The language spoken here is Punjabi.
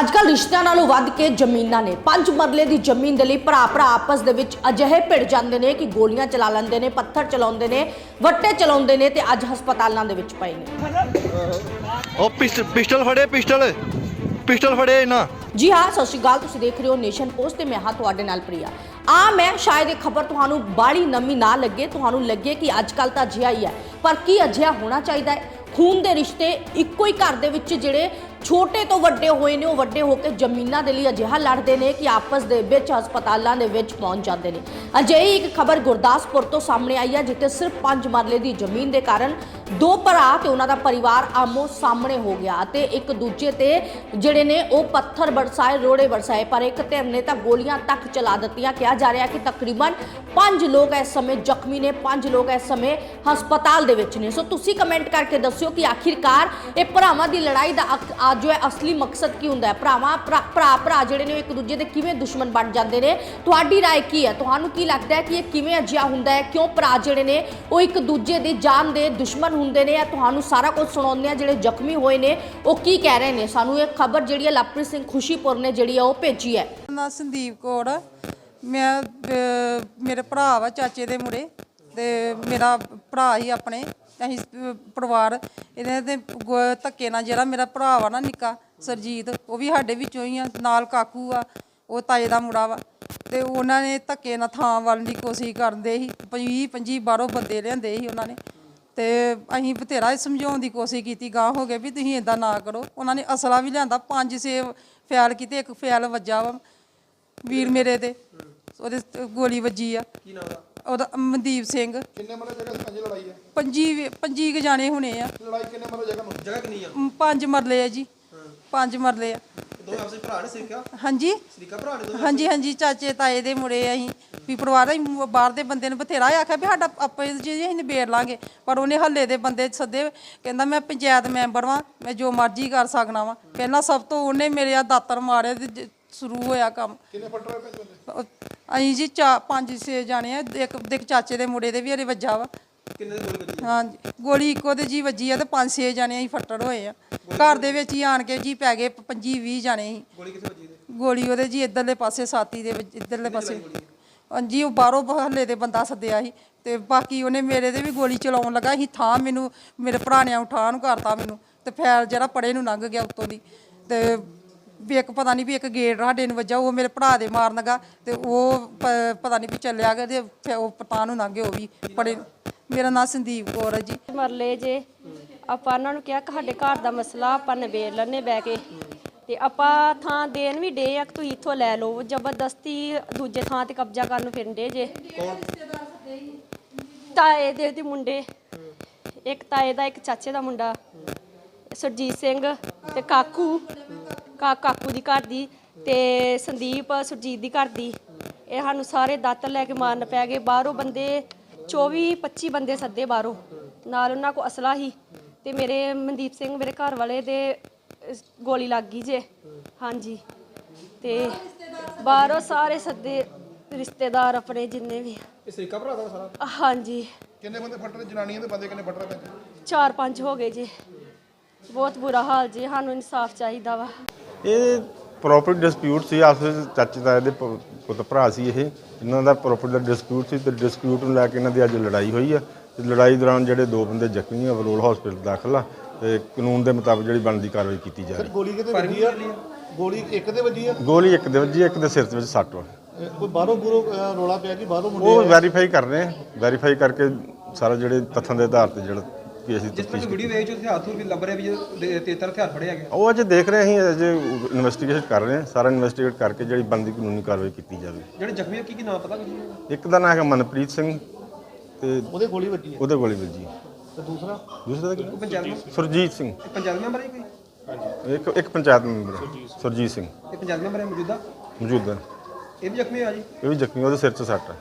ਅੱਜ ਕੱਲ੍ਹ ਰਿਸ਼ਤਿਆਂ ਨਾਲੋਂ ਵੱਧ ਕੇ ਜ਼ਮੀਨਾਂ ਨੇ। ਪੰਜ ਮਰਲੇ ਦੀ ਜ਼ਮੀਨ ਦੇ ਲਈ ਭਰਾ ਭਰਾ ਆਪਸ ਦੇ ਵਿੱਚ ਅਜਿਹੇ ਭਿੜ ਜਾਂਦੇ ਨੇ ਕਿ ਗੋਲੀਆਂ ਚਲਾ ਲੈਂਦੇ ਨੇ ਪੱਥਰ ਚਲਾਉਂਦੇ ਨੇ ਵੱਟੇ ਚਲਾਉਂਦੇ ਨੇ ਤੇ ਅੱਜ ਹਸਪਤਾਲਾਂ ਦੇ ਵਿੱਚ ਪਏ ਨੇ। ਉਹ ਪਿਸਟ- ਪਿਸਟਲ ਫੜੇ ਪਿਸਟਲ। ਪਿਸਟਲ ਫੜੇ ਇਹਨਾਂ। ਜੀ ਹਾਂ ਸਤਿ ਸ਼੍ਰੀ ਅਕਾਲ ਤੁਸੀਂ ਦੇਖ ਰਹੇ ਹੋ ਨੇਸ਼ਨ ਪੋਸਟ ਤੇ ਮੈਂ ਹਾਂ ਤੁਹਾਡੇ ਨਾਲ ਪ੍ਰਿਆ। ਆ ਮੈਂ ਸ਼ਾਇਦ ਇਹ ਖਬਰ ਤੁਹਾਨੂੰ ਬਾੜੀ ਨਮੀ ਨਾ ਲੱਗੇ ਤੁਹਾਨੂੰ ਲੱਗੇ ਕਿ ਅੱਜ ਕੱਲ ਤਾਂ ਅਜਿਹਾ ਹੀ ਹੈ। ਪਰ ਕੀ ਅਜਿਹਾ ਹੋਣਾ ਚਾਹੀਦਾ ਹੈ? ਖੂਨ ਦੇ ਰਿਸ਼ਤੇ ਇੱਕੋ ਹੀ ਘਰ ਦੇ ਵਿੱਚ ਜਿਹੜੇ ਛੋਟੇ ਤੋਂ ਵੱਡੇ ਹੋਏ ਨੇ, ਉਹ ਵੱਡੇ ਹੋ ਕੇ ਜ਼ਮੀਨਾਂ ਦੇ ਲਈ ਅਜਿਹਾ ਲੜਦੇ ਨੇ ਕਿ ਆਪਸ ਦੇ ਵਿੱਚ, ਹਸਪਤਾਲਾਂ ਦੇ ਵਿੱਚ ਪਹੁੰਚ ਜਾਂਦੇ ਨੇ। ਅਜਿਹੀ ਇੱਕ ਖਬਰ ਗੁਰਦਾਸਪੁਰ ਤੋਂ ਸਾਹਮਣੇ ਆਈ ਹੈ, ਜਿੱਥੇ ਸਿਰਫ 5 ਮਰਲੇ ਦੀ ਜ਼ਮੀਨ ਦੇ ਕਾਰਨ ਦੋ ਭਰਾ ਤੇ ਉਹਨਾਂ ਦਾ ਪਰਿਵਾਰ ਆਮੋ ਸਾਹਮਣੇ ਹੋ ਗਿਆ ਅਤੇ ਇੱਕ ਦੂਜੇ ਤੇ ਜਿਹੜੇ ਨੇ, ਉਹ ਪੱਥਰ ਬਰਸਾਏ ਰੋੜੇ ਬਰਸਾਏ ਪਰ ਇੱਕ ਧਿਰ ਨੇ ਤਾਂ ਗੋਲੀਆਂ ਤੱਕ ਚਲਾ ਦਿੱਤੀਆਂ। ਕਿਹਾ ਜਾ ਰਿਹਾ ਕਿ ਤਕਰੀਬਨ 5 ਲੋਕ ਇਸ ਸਮੇਂ ਜ਼ਖਮੀ ਨੇ 5 ਲੋਕ ਇਸ ਸਮੇਂ ਹਸਪਤਾਲ ਦੇ ਵਿੱਚ ਨੇ। ਸੋ ਤੁਸੀਂ ਕਮੈਂਟ ਕਰਕੇ ਦੱਸਿਓ ਕਿ ਆਖਿਰਕਾਰ ਇਹ ਭਰਾਵਾਂ ਦੀ ਲੜਾਈ ਦਾ ਜੋ ਹੈ ਅਸਲੀ ਮਕਸਦ ਕੀ ਹੁੰਦਾ ਹੈ ਭਰਾਵਾਂ ਭਰਾ ਭਰਾ ਭਰਾ ਜਿਹੜੇ ਨੇ ਉਹ ਇੱਕ ਦੂਜੇ ਦੇ ਕਿਵੇਂ ਦੁਸ਼ਮਣ ਬਣ ਜਾਂਦੇ ਨੇ ਤੁਹਾਡੀ رائے ਕੀ ਹੈ ਤੁਹਾਨੂੰ ਕੀ ਲੱਗਦਾ ਹੈ ਕਿ ਇਹ ਕਿਵੇਂ ਅਜਿਹਾ ਹੁੰਦਾ ਹੈ ਕਿਉਂ ਭਰਾ ਜਿਹੜੇ ਨੇ ਉਹ ਇੱਕ ਦੂਜੇ ਦੀ ਜਾਨ ਦੇ ਦੁਸ਼ਮਣ ਹੁੰਦੇ ਨੇ ਜਾਂ ਤੁਹਾਨੂੰ ਸਾਰਾ ਕੁਝ ਸੁਣਾਉਂਦੇ ਆ ਜਿਹੜੇ ਜ਼ਖਮੀ ਹੋਏ ਨੇ ਉਹ ਕੀ ਕਹਿ ਰਹੇ ਨੇ ਸਾਨੂੰ ਇਹ ਖਬਰ ਜਿਹੜੀ ਹੈ ਲਵਪ੍ਰੀਤ ਸਿੰਘ ਖੁਸ਼ੀਪੁਰ ਨੇ ਜਿਹੜੀ ਹੈ ਉਹ ਭੇਜੀ ਹੈ ਨਾ ਸੰਦੀਪ ਕੌਰ ਆ। ਮੈਂ ਅਹ, ਮੇਰੇ ਭਰਾ ਵਾ ਚਾਚੇ ਦੇ ਮੁੰਡੇ ਤੇ ਮੇਰਾ ਭਰਾ ਹੀ ਆਪਣੇ ਤੇ ਅਸੀਂ ਅਹ, ਪਰਿਵਾਰ ਇਹਦੇ ਤੇ ਗ- ਧੱਕੇ ਨਾਲ ਜਿਹੜਾ ਮੇਰਾ ਭਰਾ ਵਾ ਨਾ ਨਿੱਕਾ ਸਰਜੀਤ ਉਹ ਵੀ ਸਾਡੇ ਵਿੱਚੋਂ ਹੀ ਆ ਨਾਲ ਕਾਕੂ ਆ ਉਹ ਤਾਏ ਦਾ ਮੁੰਡਾ ਵਾ। ਤੇ ਉਹਨਾਂ ਨੇ ਧੱਕੇ ਨਾਲ ਥਾਂ ਵੱਲ ਦੀ ਕੋਸ਼ਿਸ਼ ਕਰਦੇ ਸੀ 20 25 ਬਾਹਰੋਂ ਬੰਦੇ ਲਿਆਂਦੇ ਸੀ ਉਹਨਾਂ ਨੇ। ਤੇ ਅਸੀਂ ਬਥੇਰਾ ਸਮਝਾਉਣ ਦੀ ਕੋਸ਼ਿਸ਼ ਕੀਤੀ ਗਾਂਹ ਹੋ ਗਏ ਵੀ ਤੁਸੀਂ ਇਦਾਂ ਨਾ ਕਰੋ। ਉਹਨਾਂ ਨੇ ਅਸਲਾ ਵੀ ਲਿਆਂਦਾ ਪੰਜ ਛੇ ਫੈਲ ਕੀਤੇ ਇੱਕ ਫੈਲ ਵੱਜਾ ਵਾ ਵੀਰ ਮੇਰੇ ਤੇ ਉਹਦੇ ਤੇ ਗੋਲੀ ਵੱਜੀ ਆ। ਕੀ ਨਾਮ ਉਹਦਾ ਮਨਦੀਪ ਸਿੰਘ। ਕਿੰਨੇ ਮਰਲੇ ਜਗ੍ਹਾ ਪੰਜ ਲੜਾਈ ਹੈ? ਪੰਜੀ ਪੰਜੀ ਕੁ ਜਾਣੇ ਹੋਣੇ ਆ। ਲੜਾਈ ਕਿੰਨੇ ਮਰਲੇ ਜਗ੍ਹਾ ਨੂੰ? ਜਗ੍ਹਾ ਕਿੰਨੀ ਆ? ਮ, ਪੰਜ ਮਰਲੇ ਆ ਜੀ। ਪੰਜ ਮਰਲੇ ਆ। ਦੋਵੇਂ ਆਪਸੇ ਭਰਾ ਨੇ ਸਿੱਖਿਆ ਹਾਂਜੀ। ਸਰੀਕਾ ਭਰਾ ਨੇ ਹਾਂਜੀ ਹਾਂਜੀ ਚਾਚੇ ਤਾਏ ਦੇ ਮੁੰਡੇ ਅਸੀਂ। ਵੀ ਪਰਿਵਾਰ ਅਸੀਂ ਬਾਹਰ ਦੇ ਬੰਦੇ ਨੂੰ ਬਥੇਰਾ ਆਖਿਆ ਵੀ ਸਾਡਾ ਆਪੇ ਜੀ ਅਸੀਂ ਨਿਬੇੜ ਲਾਂਗੇ। ਪਰ ਉਹਨੇ ਹੱਲੇ ਦੇ ਬੰਦੇ ਸੱਦੇ ਕਹਿੰਦਾ ਮੈਂ ਪੰਚਾਇਤ ਮੈਂਬਰ ਵਾਂ ਮੈਂ ਜੋ ਮਰਜ਼ੀ ਕਰ ਸਕਣਾ ਵਾਂ। ਪਹਿਲਾਂ ਸਭ ਤੋਂ ਉਹਨੇ ਮੇਰੇ ਆ ਦਾਤਰ ਮਾਰੇ ਤੇ ਜ- ਸ਼ੁਰੂ ਹੋਇਆ ਕੰਮ। ਕਿੰਨੇ ਫੱਟਰ ਹੋਏ ਉਹ- ਅਸੀਂ ਜੀ ਚਾ ਪੰਜ ਛੇ ਜਾਣੇ ਆ ਇੱਕ ਇੱਕ ਚਾਚੇ ਦੇ ਮੁੰਡੇ ਦੇ ਵੀ ਹਰੇ ਵੱਜਾ ਵਾ। ਕਿੰਨੇ ਦੀ ਗੋਲੀ ਵੱਜੀ? ਹਾਂ ਗੋਲੀ ਇੱਕੋ ਤੇ ਜੀ ਵੱਜੀ ਆ ਤੇ ਪੰਜ ਛੇ ਜਾਣੇ ਅਸੀਂ ਫੱਟੜ ਹੋਏ ਆ। ਘਰ ਦੇ ਵਿੱਚ ਹੀ ਆਣ ਕੇ ਜੀ ਪੈ ਗਏ 25 20 ਜਾਣੇ ਸੀ ਗੋਲੀ ਕਿੱਥੇ ਵੱਜੀ ਇਹਦੇ? ਗੋਲੀ ਉਹਦੇ ਜੀ ਇਧਰਲੇ ਪਾਸੇ ਛਾਤੀ ਦੇ ਵਿੱਚ ਇਧਰਲੇ ਪਾਸੇ। ਹਾਂਜੀ ਉਹ ਬਾਹਰੋਂ ਹੱਲੇ ਦੇ ਬੰਦਾ ਸੱਦਿਆ ਸੀ ਤੇ ਬਾਕੀ ਉਹਨੇ ਮੇਰੇ ਤੇ ਵੀ ਗੋਲੀ ਚਲਾਉਣ ਲੱਗਾ ਸੀ ਥਾਂ ਮੈਨੂੰ ਮੇਰੇ ਭਰਾ ਨੇ ਉਠਾ ਨੂੰ ਕਰਤਾ ਮੈਨੂੰ ਤੇ ਫੈਲ ਜਿਹੜਾ ਪੜੇ ਨੂੰ ਲੰਘ ਗਿਆ ਉੱਤੋਂ ਦੀ ਤੇ ਵੀ ਇੱਕ ਪਤਾ ਨਹੀਂ ਵੀ ਇੱਕ ਗੇਟ ਸਾਡੇ ਨੂੰ ਵੱਜਾ, ਉਹ ਮੇਰੇ ਭਰਾ ਦੇ ਮਾਰਨ ਤੇ ਉਹ ਪ- ਪਤਾ ਨਹੀਂ ਵੀ ਚੱਲਿਆ ਗਿਆ ਤੇ ਫਿਰ ਉਹ ਪਤਾ ਨੂੰ ਲੰਘ ਉਹ ਵੀ ਪੜੇ ਮੇਰਾ ਨਾਮ ਸੰਦੀਪ ਕੌਰ ਹੈ ਜੀ। ਮਰਲੇ ਜੇ। ਆਪਾਂ ਉਹਨਾਂ ਨੂੰ ਕਿਹਾ ਕਿ ਸਾਡੇ ਘਰ ਦਾ ਮਸਲਾ ਆਪਾਂ ਨਿਬੇੜ ਲੈਣੇ ਬਹਿ ਕੇ। ਤੇ ਆਪਾਂ ਥਾਂ ਦੇਣ ਵੀ ਡੇ ਆ ਕਿ ਤੁਸੀਂ ਇੱਥੋਂ ਲੈ ਲਓ, ਜ਼ਬਰਦਸਤੀ ਦੂਜੇ ਥਾਂ ਤੇ ਕਬਜ਼ਾ ਕਰਨ ਨੂੰ ਡੇ ਜੇ। ਤਾਏ ਦੇ ਦੇ ਮੁੰਡੇ, ਇੱਕ ਤਾਏ ਦਾ ਇੱਕ ਚਾਚੇ ਦਾ ਮੁੰਡਾ, ਸੁਰਜੀਤ ਸਿੰਘ ਤੇ ਕਾਕੂ। ਕਾ ਕਾਕੂ ਦੀ ਘਰ ਦੀ ਤੇ ਸੰਦੀਪ ਸੁਰਜੀਤ ਦੀ ਘਰ ਦੀ। ਇਹ ਸਾਨੂੰ ਸਾਰੇ ਦਾਤਰ ਲੈ ਕੇ ਮਾਰਨ ਪੈ ਗਏ। ਬਾਹਰੋਂ ਬੰਦੇ 24 25 ਬੰਦੇ ਸੱਦੇ ਬਾਹਰੋਂ। ਨਾਲ ਉਹਨਾਂ ਕੋ ਅਸਲਾ ਹੀ। ਤੇ ਮੇਰੇ ਮਨਦੀਪ ਸਿੰਘ ਮੇਰੇ ਘਰ ਵਾਲੇ ਦੇ ਗੋਲੀ ਲੱਗ ਗਈ ਜੇ। ਹਾਂਜੀ। ਤੇ ਬਾਹਰੋਂ ਸਾਰੇ ਸੱਦੇ ਰਿਸ਼ਤੇਦਾਰ ਆਪਣੇ ਜਿੰਨੇ ਵੀ ਸਰੀਕਾ ਭਰਾ ਦਾ ਸਾਰਾ? ਹਾਂਜੀ। ਕਿੰਨੇ ਬੰਦੇ ਫੱਟਰ ਜਨਾਨੀਆਂ ਦੇ ਬੰਦੇ ਕਿੰਨੇ ਫੱਟਰ ਪੈਂਦੇ ਚਾਰ ਪੰਜ ਹੋ ਗਏ ਜੀ। ਬਹੁਤ ਬੁਰਾ ਹਾਲ ਜੀ। ਸਾਨੂੰ ਇਨਸਾਫ ਚਾਹੀਦਾ ਵਾ। ਇਹ ਪ੍ਰੋਪਰਟੀ ਡਿਸਪਿਊਟ ਸੀ ਆਪਸ ਵਿੱਚ ਚਾਚੇ ਤਾਏ ਦੇ ਪ- ਪੁੱਤ ਭਰਾ ਸੀ ਇਹ। ਇਹਨਾਂ ਦਾ ਪ੍ਰੋਪਰਟੀ ਦਾ ਡਿਸਪਿਊਟ ਸੀ ਤੇ ਡਿਸਪਿਊਟ ਨੂੰ ਲੈ ਕੇ ਇਹਨਾਂ ਦੀ ਅੱਜ ਲੜਾਈ ਹੋਈ ਆ। ਤੇ ਲੜਾਈ ਦੌਰਾਨ ਜਿਹੜੇ ਦੋ ਬੰਦੇ ਜ਼ਖਮੀ ਆ ਵਰੋਲ ਹਸਪੀਟਲ ਦਾਖਲ ਆ ਤੇ ਕਾਨੂੰਨ ਦੇ ਮੁਤਾਬਕ ਜਿਹੜੀ ਬਣਦੀ ਕਾਰਵਾਈ ਕੀਤੀ ਜਾ ਰਹੀ ਗੋਲੀ ਕਿਤੇ ਵੱਜੀ ਆ? ਗੋਲੀ ਇੱਕ ਦੇ ਵੱਜੀ ਆ? ਗੋਲੀ ਇੱਕ ਦੇ ਵੱਜੀ ਇੱਕ ਦੇ ਸਿਰ ਦੇ ਵਿੱਚ ਸੱਟ ਵਾ ਕੋਈ ਬਾਹਰੋਂ ਬੁਰੋ ਰੋਲਾ ਪਿਆ ਕਿ ਬਾਹਰੋਂ ਮੁੰਡੇ ਉਹ ਵੈਰੀਫਾਈ ਕਰ ਰਹੇ ਆ। ਵੈਰੀਫਾਈ ਕਰਕੇ ਸਾਰਾ ਜਿਹੜੇ ਤੱਥਾਂ ਦੇ ਆਧਾਰ ਤੇ ਜਿਹੜਾ ਕੇਸ ਦੀ ਜਿਸ ਤਰ੍ਹਾਂ ਕਿ ਵੀਡੀਓ ਵੇਚ ਉੱਥੇ ਹੱਥ ਵੀ ਲੱਭ ਰਿਹਾ ਵੀ ਜੇ ਤੇਤਰ ਹਥਿਆਰ ਫੜਿਆ ਗਿਆ। ਉਹ ਅਜੇ ਦੇਖ ਰਹੇ ਅਸੀਂ ਅਜੇ ਇਨਵੈਸਟੀਗੇਸ਼ਨ ਕਰ ਰਹੇ ਆ ਸਾਰਾ ਇਨਵੈਸਟੀਗੇਟ ਕਰਕੇ ਜਿਹੜੀ ਬਣਦੀ ਕਾਨੂੰਨੀ ਕਾਰਵਾਈ ਕੀਤੀ ਜਾਵੇ। ਜਿਹੜੇ ਜ਼ਖਮੀ ਆ ਕੀ ਕੀ ਨਾਮ ਪਤਾ ਕੁਝ ਇੱਕ ਦਾ ਨਾਮ ਹੈ ਮਨਪ੍ਰੀਤ ਸਿੰਘ ਤੇ ਉਹਦੇ ਗੋਲੀ ਵੱਜੀ ਉਹਦੇ ਗੋਲੀ ਵੱਜੀ। ਤੇ ਦੂਸਰਾ? ਦੂਸਰਾ ਦਾ ਕੀ? ਪੰਚਾਇਤ ਮੈਂਬਰ ਸੁਰਜੀਤ ਸਿੰਘ। ਪੰਚਾਇਤ ਮੈਂਬਰ ਹੈ ਕੋਈ? ਇੱਕ ਇੱਕ ਪੰਚਾਇਤ ਮੈਂਬਰ ਹੈ, ਸੁਰਜੀਤ ਸਿੰਘ। ਇਹ ਪੰਚਾਇਤ ਮੈਂਬਰ ਹੈ ਮੌਜੂਦਾ? ਮੌਜੂਦਾ। ਇਹ ਵੀ ਜ਼ਖਮੀ ਆ ਜੀ? ਇਹ ਵੀ ਜ਼ਖਮੀ ਉਹਦੇ ਸਿਰ 'ਚ ਸੱਟ ਹੈ।